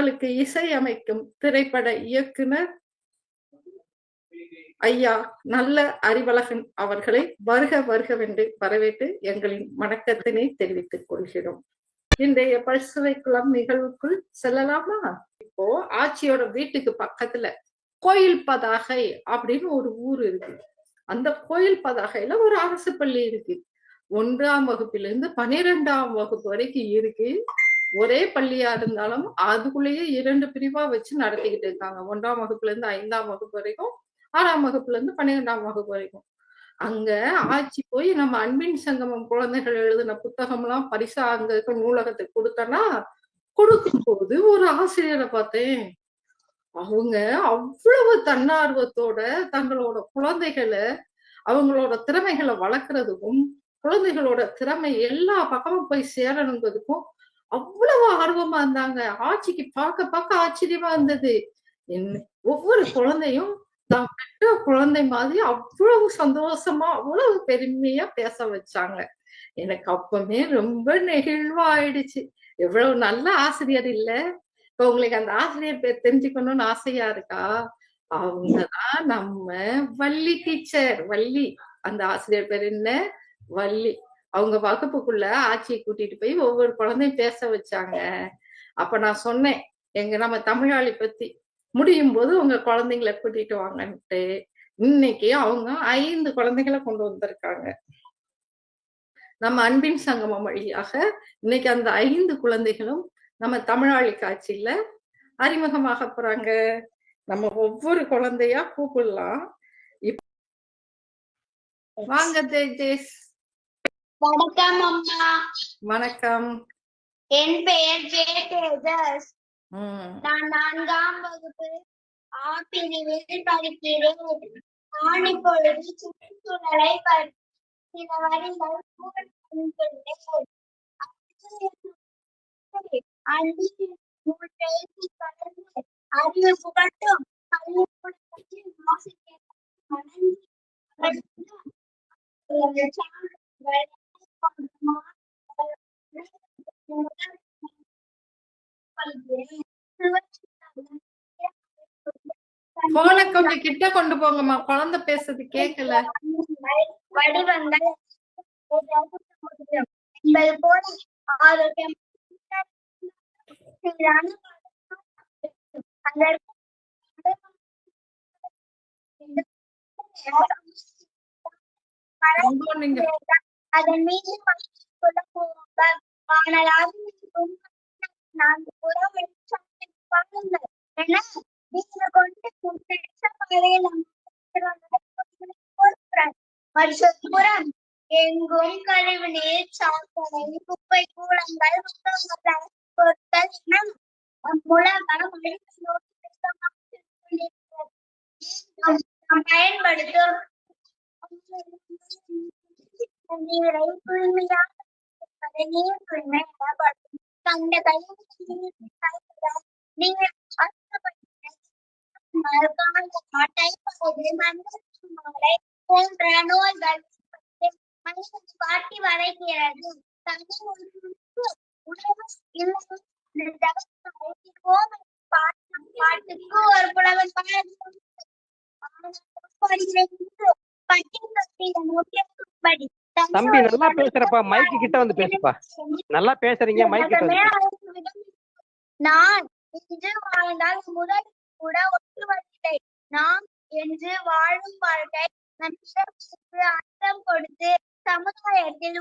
இவளுக்கு இசை அமைக்கும் திரைப்பட இயக்குனர் ஐயா நல்ல அறிவழகன் அவர்களை வருக வருகவென்று வரவேற்று எங்களின் வணக்கத்தினை தெரிவித்துக் கொள்கிறோம். இன்றைய பசுவை குளம் நிகழ்வுக்குள் செல்லலாமா? இப்போ ஆட்சியோட வீட்டுக்கு பக்கத்துல கோயில் பதாகை அப்படின்னு ஒரு ஊர் இருக்கு. அந்த கோயில் பதாகையில ஒரு அரசு பள்ளி இருக்கு. ஒன்றாம் வகுப்பிலிருந்து பனிரெண்டாம் வகுப்பு வரைக்கும் இருக்கு. ஒரே பள்ளியா இருந்தாலும் அதுக்குள்ளேயே இரண்டு பிரிவா வச்சு நடத்திக்கிட்டு இருக்காங்க. ஒன்றாம் வகுப்புல இருந்து ஐந்தாம் வகுப்பு வரைக்கும் ஆறாம் வகுப்புல இருந்து பன்னிரெண்டாம் வகுப்பு வரைக்கும். அங்க ஆட்சி போய் நம்ம அன்பின் சங்கமம் குழந்தைகள் எழுதின புத்தகம் எல்லாம் பரிசா அங்க இருக்க நூலகத்துக்கு கொடுத்தனா கொடுக்கும் போது ஒரு ஆசிரியரை பார்த்தேன். அவங்க அவ்வளவு தன்னார்வத்தோட தங்களோட குழந்தைகளை அவங்களோட திறமைகளை வளர்க்கறதுக்கும் குழந்தைகளோட திறமை எல்லா பக்கமும் போய் சேரணுங்கிறதுக்கும் அவ்வளவு ஆர்வமா இருந்தாங்க. ஆட்சிக்கு பார்க்க பார்க்க ஆச்சரியமா இருந்தது. என்ன ஒவ்வொரு குழந்தையும் தான் பெற்ற குழந்தை மாதிரி அவ்வளவு சந்தோஷமா அவ்வளவு பெருமையா பேச வச்சாங்க. எனக்கு அப்பவுமே ரொம்ப நெகிழ்வா ஆயிடுச்சு எவ்வளவு நல்ல ஆசிரியர் இல்ல. இப்ப உங்களுக்கு அந்த ஆசிரியர் பேர் தெரிஞ்சுக்கணும்னு ஆசையா இருக்கா? அவங்கதான் நம்ம வள்ளி டீச்சர் வள்ளி. அந்த ஆசிரியர் பேர் என்ன? வள்ளி. அவங்க வகுப்புக்குள்ள ஆட்சியை கூட்டிட்டு போய் ஒவ்வொரு குழந்தையும் பேச வச்சாங்க. அப்ப நான் சொன்னேன் எங்க நம்ம தமிழாளி பத்தி. முடியும் போது உங்க குழந்தைங்களை கூட்டிட்டு வாங்கன்ட்டு. இன்னைக்கு அவங்க ஐந்து குழந்தைகளை கொண்டு வந்திருக்காங்க. நம்ம அன்பின் சங்கமம் வழியாக இன்னைக்கு அந்த ஐந்து குழந்தைகளும் நம்ம தமிழாளி காட்சியில அறிமுகமாக போறாங்க. நம்ம ஒவ்வொரு குழந்தையா கூப்பிடலாம். வாங்க தேஜேஷ். வணக்கம் அம்மா. வணக்கம். என் பெயர் ஜே தேஜஸ். நான் நான்காம் வகுப்பு ஆ பிரிவில் படிக்கிறேன். நான் இப்பொழுது சுற்றுச்சூழலை சில வரிகள் கலந்து அறிவு புகட்டும். கல்வி போன கொஞ்சம் கிட்ட கொண்டு போங்கம்மா. குழந்தை பேசுறது கேக்கல. வடிவங்கள் நீங்க அதன் மீது கொள்ள போவாங்க ஆனால் ஆகும் நான்கு புறம் வெளிச்சத்தில் பாருங்கள் என கொண்டு பாதையில் வருஷப்புறம் எங்கும் கழிவு நீர் சாக்கடை குப்பை கூடங்கள் புத்தகங்கள் பொருட்கள் என உலகம் பயன்படுத்தும்? நீரை தூய்மையாக வைப்பது நீர் தூய்மை எனப்படும். கண்ட கழிவு நீர் அசுத்தப்படுகிறது. மறுகால டைபாய்டு மஞ்சள் மாலை போன்ற நோய்கள் மனிதன் காட்டி வரைகிறது தண்ணி ஒரு உணவு இல்லை இந்த ஜகத்தில் அழைக்கிறோம் பாட்டு பாட்டுக்கு ஒரு புலவன் பாடுகிறது பட்டி தொட்டில நோக்கியபடி தம்பி நல்லா பேசுறப்பா. மைக்கு கிட்ட வந்து பேசுப்பா. நல்லா பேசுறீங்க மைக் கிட்ட. நான் இன்று வாழ்ந்தால் முதல் கூட ஒட்டுவதில்லை நாம் என்று வாழும் வாழ்க்கை நம் அர்த்தம் கொடுத்து சமுதாயத்தில்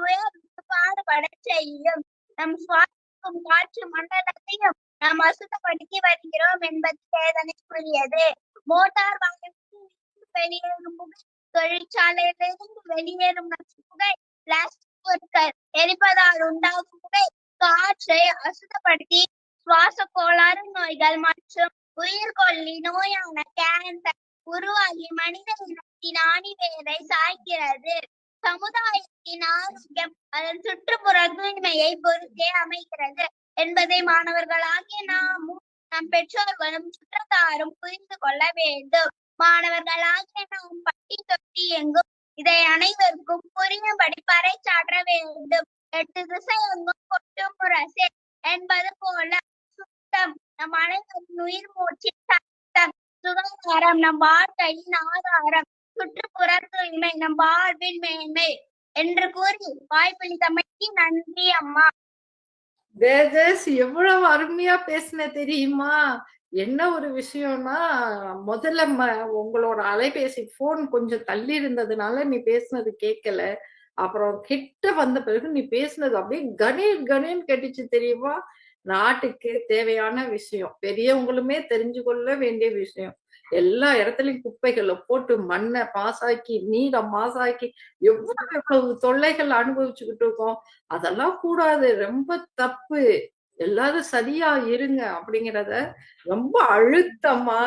பாடுபட செய்யும். நம் சுவாசிக்கும் காற்று மண்டலத்தையும் நாம் அசுத்தப்படுத்தி வருகிறோம் என்பது வேதனைக்குரியது. மோட்டார் வாகனத்தில் வெளியேறும் புகை தொழிற்சாலையிலிருந்து வெளியேறும் நச்சு புகை பிளாஸ்டிக் பொருட்கள் எரிப்பதால் உண்டாகும் புகை காற்றை அசுத்தப்படுத்தி சுவாச கோளாறு நோய்கள் மற்றும் உயிர்கொல்லி நோயான கேன்சர் உருவாகி மனித இனத்தின் ஆணிவேரை சாய்க்கிறது. சமுதாயத்தின் ஆரோக்கியம் அதன் சுற்றுப்புற தூய்மையை பொறுத்தே அமைகிறது. என்பதை மாணவர்களாகிய நாமும் நம் பெற்றோர்களும் சுற்றத்தாரும் புரிந்து கொள்ள வேண்டும். மாணவர்களாகிய நாம் பட்டி தொட்டி எங்கும் இதை அனைவருக்கும் புரியும்படி பறை சாற்ற வேண்டும். எட்டு திசை எங்கும் கொட்டும் என்பது போல சுத்தம். நம் அனைவரின் உயிர் மூச்சு சத்தம். சுகாதாரம் நம் வாழ்க்கையின் ஆதாரம். சுற்றுப்புற தூய்மை நம் வாழ்வின் மேன்மை என்று கூறி வாய்ப்பளித்தமைக்கு நன்றி அம்மா. தேஜஸ் எவ்வளவு அருமையா பேசின தெரியுமா? என்ன ஒரு விஷயம்னா முதல்ல ம- உங்களோட அலைபேசி போன் கொஞ்சம் தள்ளி இருந்ததுனால நீ பேசுனது கேட்கல அப்புறம் கிட்ட வந்த பிறகு நீ பேசுனது அப்படியே கணேன் கணேன் கேட்டுச்சு தெரியுமா? நாட்டுக்கு தேவையான விஷயம். பெரியவங்களுமே தெரிஞ்சு கொள்ள வேண்டிய விஷயம். எல்லா இடத்துலயும் குப்பைகளை போட்டு மண்ணை பாசாக்கி நீரை மாசாக்கி எவ்வளவு எவ்வளவு தொல்லைகள் அனுபவிச்சுக்கிட்டு இருக்கோம். அதெல்லாம் கூடாது. ரொம்ப தப்பு. எல்லாரும் சரியா இருங்க அப்படிங்கிறத ரொம்ப அழுத்தமா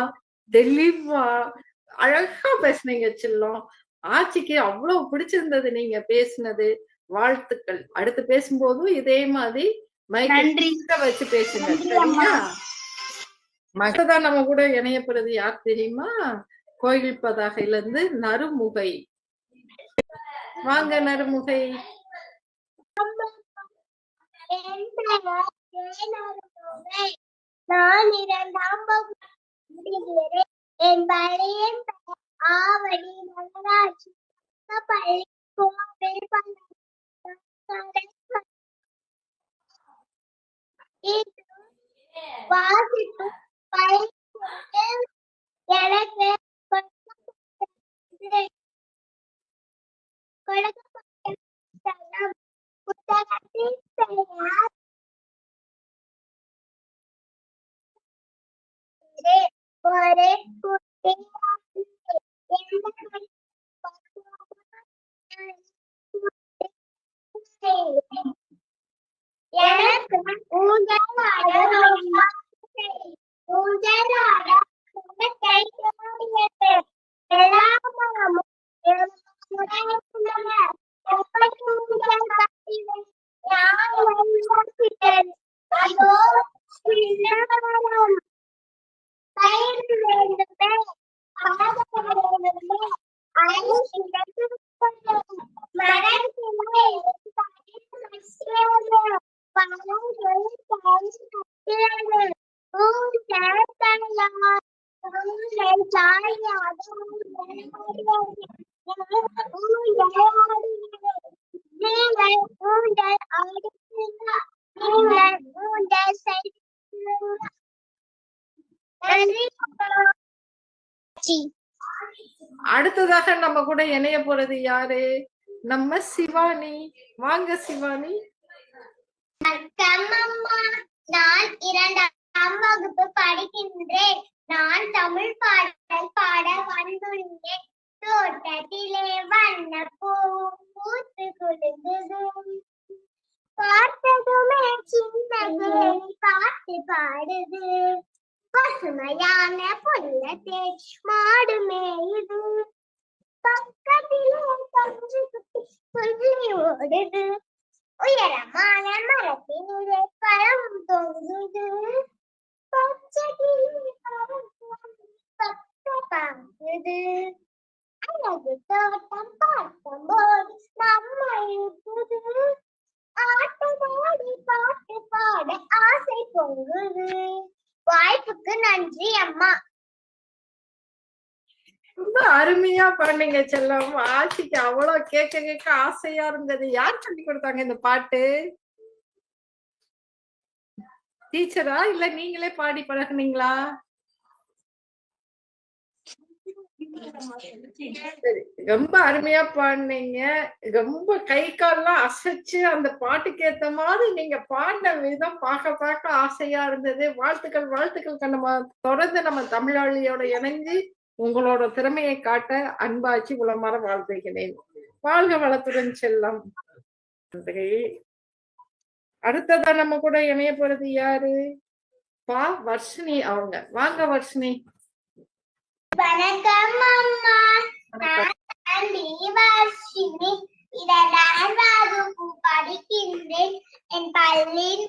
தெளிவா அழகா பேசுனீங்க செல்லம். ஆட்சிக்கு அவ்வளவு பிடிச்சிருந்தது நீங்க பேசுனது. வாழ்த்துக்கள். அடுத்து பேசும்போதும் இதே மாதிரி மைக்க வச்சு பேசுங்க. மகதான் நம்ம கூட இணையப்படுறது யார் தெரியுமா? கோயில் பதாகையில இருந்து நறுமுகை. வாங்க நறுமுகை. நான் இரண்டாம் என் பழைய ஆவடி நகராட்சி பள்ளி கோவில் வாசிப்பு எனக்கு ஒரு குட்டி எனக்கு ஊஞ்சலாட ரொம்ப ஆசை. ஊஞ்சலாட ரொம்ப கை ஓடியது. எல்லா மரமும் உடைந்துள்ளன. எப்படி ஊஞ்சல் கட்டினேன்? யார் வழிகாட்டினர்? அதோ சின்ன மரம். கயிறு வேண்டுமே பாதம் வேண்டுமே ஐந்து இடத்து மரத்திலே கட்டியது பழங்கள் கட்டியது ஊஞ்சல் தள்ளலாம் ஊஞ்சல் சாயாது ஊஞ்சல் ஆடுகிறது நீங்கள் நீங்கள் நன்றி அடுத்ததாக நம்ம கூட இணைய போறது யாரு? நம்ம சிவானி. வாங்க சிவானி. நான் இரண்டாம் வகுப்பு படிக்கின்றேன். நான் தமிழ் பாடல் பாட வந்துள்ளேன். தோட்டத்திலே வண்ண பூ பூத்து குலுங்குது பார்த்ததுமே சின்ன கேள்வி பாட்டு பாடுது. பசுமையான புல்லத்தை மாடு மேயுது. பக்கத்திலே கன்று குட்டி துள்ளி ஓடுது. உயரமான மரத்தினிலே பழம் தொங்குது. பச்சை பறந்து பச்சை பாங்குது. அழகு தோட்டம் பார்த்தபோது நம்மை புது ஆட்டமாடி பாட்டு பாட ஆசை பொங்குது வாய்ப்புக்கு நன்றி அம்மா ரொம்ப அருமையா பண்ணீங்க செல்லம். ஆட்சிக்கு அவ்வளவு கேட்க கேட்க ஆசையா இருந்தது. யார் சொல்லி கொடுத்தாங்க இந்த பாட்டு? டீச்சரா? இல்ல நீங்களே பாடி பழகுனீங்களா? ரொம்ப அருமையா பாடினீங்க. ரொம்ப கை கால்லாம் அசைச்சு அந்த பாட்டுக்கு ஏத்த மாதிரி நீங்க பாடின விதம் பார்க்க பார்க்க ஆசையா இருந்தது. வாழ்த்துக்கள் வாழ்த்துக்கள் நம்ம தொடர்ந்து நம்ம தமிழாளியோட இணைஞ்சு உங்களோட திறமையை காட்ட அன்பாச்சு உளமாற வாழ்த்துகிறேன். வாழ்க வளத்துடன் செல்லம். நன்றி அடுத்ததா நம்ம கூட இணைய போறது யாரு? பா வர்ஷினி அவங்க. வாங்க வர்ஷினி. வணக்கம் அம்மா. நான் தீவர்ஷினி இரண்டாம் வகுப்பு படிக்கின்றேன். என் பள்ளியின்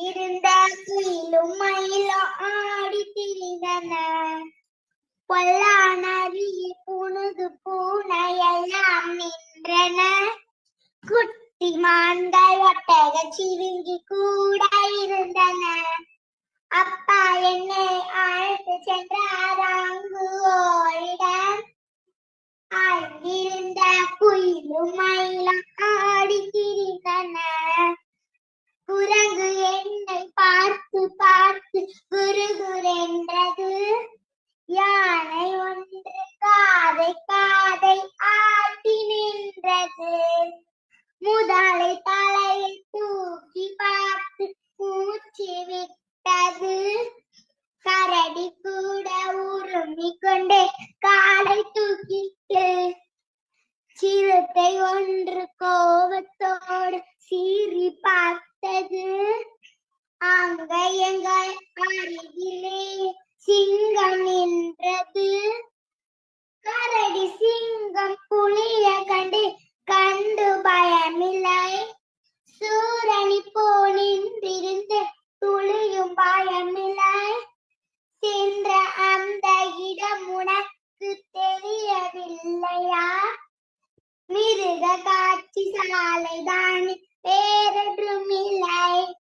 இருந்த குயிலும் மயிலும் ஆடி திரிந்தன. பொல்லா நரியில் புனுகு பூனை நின்றன. குட்டி மான்கள் ஒட்டக சிவிங்கி கூட இருந்தன. அப்பா என்னை அழைத்து சென்றார். அங்கு ஓரிடம் அங்கிருந்த குயிலும் மயிலும் ஆடி திரிந்தன. குரங்கு என்னை பார்த்து பார்த்து குரு குரென்றது யானை ஒன்று காதை காதை ஆட்டி நின்றது. முதலை தலையை தூக்கி பார்த்து மூச்சு விட்டது. கரடி கூட உருமி கொண்டே காலை தூக்கிட்டு சிறுத்தை ஒன்று கோபத்தோடு சீறி பார்த்தது. அங்க எங்கள் அருகிலே சிங்கம் நின்றது. கரடி சிங்கம் புலிய கண்டு கண்டு பயமில்லை. சூரணி போனின்றிருந்து துளியும் பயமில்லை. சென்ற அந்த இடம் உனக்கு தெரியவில்லையா? மிருக காட்சி சாலை தானே வேறொன்றும் இல்லை.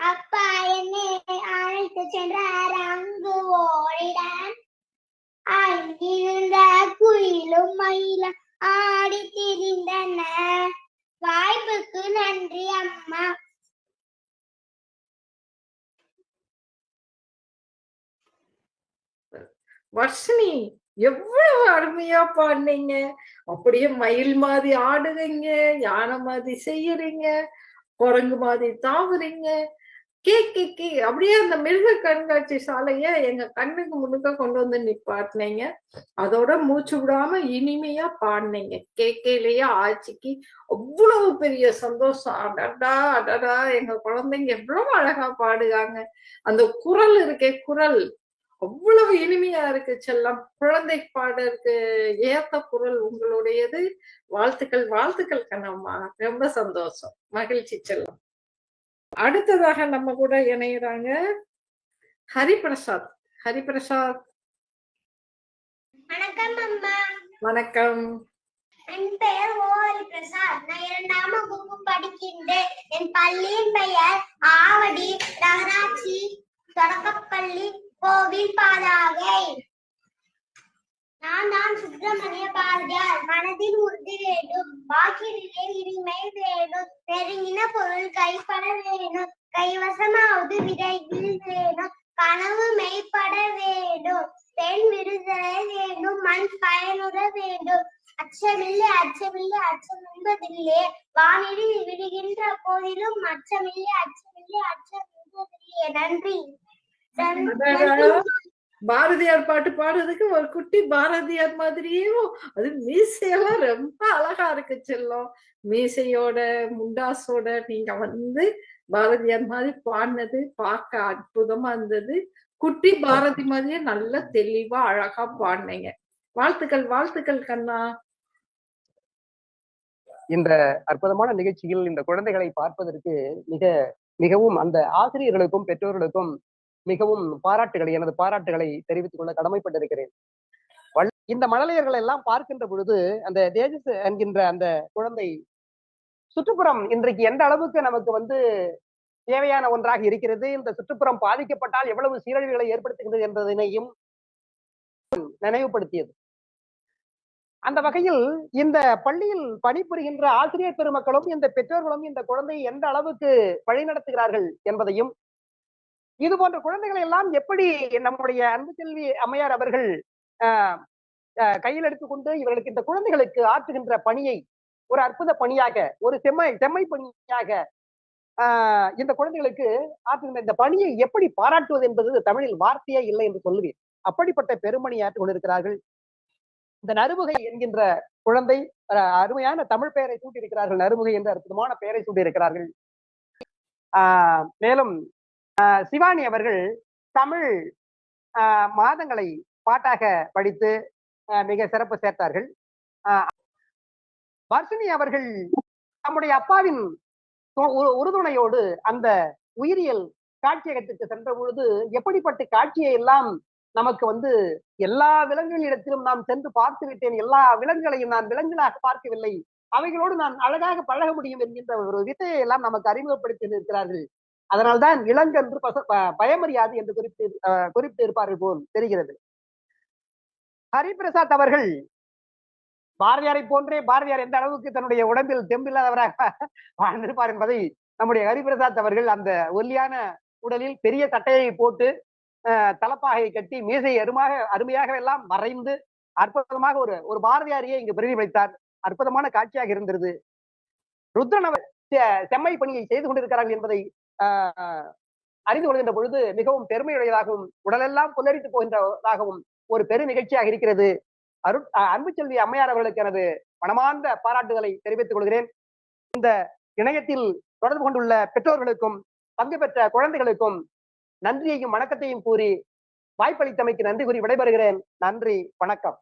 அப்பா என்னை அழைத்து சென்றார். அங்கு ஓடிடான் அங்கிருந்த குயிலும் மயிலும் ஆடி திரிந்தன. வாய்ப்புக்கு நன்றி அம்மா. வர்ஷினி எவ்வளவு அருமையா பாடினீங்க அப்படியே மயில் மாதிரி ஆடுறீங்க யானை மாதிரி செய்யறீங்க குரங்கு மாதிரி தாவுறீங்க. K K K. அப்படியே அந்த மிருக கண்காட்சி சாலைய எங்க கண்ணுக்கு முன்னுக்க கொண்டு வந்து நிப்பாட்டினீங்க. அதோட மூச்சு விடாம இனிமையா பாடினீங்க. கேக்கையிலேயே ஆட்சிக்கு அவ்வளவு பெரிய சந்தோஷம். அடடா அடடா எங்க குழந்தைங்க எவ்வளவு அழகா பாடுகாங்க அந்த குரல் இருக்கே குரல். அவ்வளவு இனிமையா இருக்கு செல்லம். குழந்தை பாடற்கு ஏத்த குரல் உங்களுடையது. வாழ்த்துக்கள் வாழ்த்துக்கள் கண்ணம்மா. ரொம்ப சந்தோஷம். மகிழ்ச்சி செல்லம். அடுத்ததாக நம்ம கூட இணையறாங்க ஹரிபிரசாத். ஹரிபிரசாத். வணக்கம் அம்மா. வணக்கம். என் பெயர் ஓரி பிரசாத் நான் இரண்டாம் வகுப்பு படிக்கின்றேன். என் பள்ளியின் பெயர் ஆவடி நகராட்சி தொடக்கப்பள்ளி கோவில் பாதாகை நான் தான் சுப்பிரமணிய பாரதியார். மனதில் உறுதி வேண்டும். வாக்கிலே இனிமை வேண்டும். நெருங்கின பொருள் கைப்பட வேணும் கைவசமாவது விரைவில் வேணும் கனவு மெய்ப்பட வேண்டும். பெண் விடுதலை வேண்டும். மண் பயனுற வேண்டும். அச்சமில்லை அச்சமில்லை அச்சம் என்பதில்லை வானிடி விடுகின்ற போதிலும் அச்சமில்லை அச்சமில்லை அச்சம் என்பதில்லை நன்றி. பாரதியார் பாட்டு பாடுறதுக்கு ஒரு குட்டி பாரதியார் மாதிரியே அது மீசையெல்லாம் ரொம்ப அழகா இருக்கு செல்லம். மீசையோட முண்டாசோட நீங்க வந்து பாரதியார் மாதிரி பாடினது பார்க்க அற்புதமா இருந்தது. குட்டி பாரதி மாதிரியே நல்ல தெளிவா அழகா பாடினீங்க. வாழ்த்துக்கள் வாழ்த்துக்கள் கண்ணா. இந்த அற்புதமான நிகழ்ச்சியில் இந்த குழந்தைகளை பார்ப்பதற்கு மிக மிகவும் அந்த ஆசிரியர்களுக்கும் பெற்றோர்களுக்கும் மிகவும் பாராட்டுகளை எனது பாராட்டுகளை தெரிவித்துக் கொள்ள கடமைப்பட்டிருக்கிறேன். இந்த மழலையர்கள் எல்லாம் பார்க்கின்ற பொழுது அந்த தேஜஸ் என்கின்ற அந்த குழந்தை சுற்றுப்புறம் இன்றைக்கு எந்த அளவுக்கு நமக்கு வந்து தேவையான ஒன்றாக இருக்கிறது இந்த சுற்றுப்புறம் பாதிக்கப்பட்டால் எவ்வளவு சீரழிவுகளை ஏற்படுத்துகிறது என்பதனையும் நினைவுபடுத்தியது. அந்த வகையில் இந்த பள்ளியில் பணிபுரிகின்ற ஆசிரியர் பெருமக்களும் இந்த பெற்றோர்களும் இந்த குழந்தையை எந்த அளவுக்கு வழிநடத்துகிறார்கள் என்பதையும் இது போன்ற குழந்தைகளை எல்லாம் எப்படி நம்முடைய அன்பு செல்வி அம்மையார் அவர்கள் ஆஹ், கையில் எடுத்துக்கொண்டு இவர்களுக்கு இந்த குழந்தைகளுக்கு ஆற்றுகின்ற பணியை ஒரு அற்புத பணியாக ஒரு செம்மை செம்மை பணியாக ஆஹ், இந்த குழந்தைகளுக்கு ஆற்றுகின்ற இந்த பணியை எப்படி பாராட்டுவது என்பது தமிழில் வார்த்தையே இல்லை என்று சொல்லுவேன். அப்படிப்பட்ட பெருமணி ஆற்றிக் கொண்டிருக்கிறார்கள். இந்த நறுமுகை என்கின்ற குழந்தை அஹ், அருமையான தமிழ் பெயரை சூட்டியிருக்கிறார்கள். நறுமுகை என்ற அற்புதமான பெயரை சூட்டியிருக்கிறார்கள். ஆஹ் மேலும் சிவானி அவர்கள் தமிழ் ஆஹ் மாதங்களை பாட்டாக படித்து மிக சிறப்பு சேர்த்தார்கள். ஆஹ் வர்ஷினி அவர்கள் நம்முடைய அப்பாவின் உறுதுணையோடு அந்த உயிரியல் காட்சியகத்துக்கு சென்ற பொழுது எப்படிப்பட்ட காட்சியை எல்லாம் நமக்கு வந்து எல்லா விலங்குகளிடத்திலும் நாம் சென்று பார்த்து விட்டேன் எல்லா விலங்குகளையும் நான் விலங்குகளாக பார்க்கவில்லை அவைகளோடு நான் அழகாக பழக முடியும் என்கின்ற ஒரு வித்தையை எல்லாம் நமக்கு அறிமுகப்படுத்தி இருக்கிறார்கள் அதனால்தான் இளங்கன்று பச- பயமறியாது என்று குறிப்பிட்டு அஹ், இருப்பார்கள் போல் தெரிகிறது. ஹரிபிரசாத் அவர்கள் பாரதியாரை போன்றே பாரதியார் எந்த அளவுக்கு தன்னுடைய உடம்பில் தெம்பில்லாதவராக வாழ்ந்திருப்பார் என்பதை நம்முடைய ஹரிபிரசாத் அவர்கள் அந்த ஒல்லியான உடலில் பெரிய சட்டையை போட்டு அஹ், தலப்பாகையை கட்டி மீசை அருமாக அருமையாக எல்லாம் மறைந்து அற்புதமாக ஒரு ஒரு பாரதியாரையே இங்கு பிரதிபலித்தார். அற்புதமான காட்சியாக இருந்தது ருத்ரன் அவர் செம்மை பணியை செய்து கொண்டிருக்கிறார்கள் என்பதை அறிந்து கொள்கின்ற பொழுது மிகவும் பெருமையுடையதாகவும் உடலெல்லாம் புல்லரித்து போகின்றதாகவும் ஒரு பெரு நிகழ்ச்சியாக இருக்கிறது. அரு அன்பு செல்வி அம்மையார் அவர்களுக்கு எனது மனமார்ந்த பாராட்டுதலை தெரிவித்துக் கொள்கிறேன். இந்த இணையத்தில் தொடர்பு கொண்டுள்ள பெற்றோர்களுக்கும் பங்கு பெற்ற குழந்தைகளுக்கும் நன்றியையும் வணக்கத்தையும் கூறி வாய்ப்பளித்தமைக்கு நன்றி கூறி விடைபெறுகிறேன். நன்றி வணக்கம்.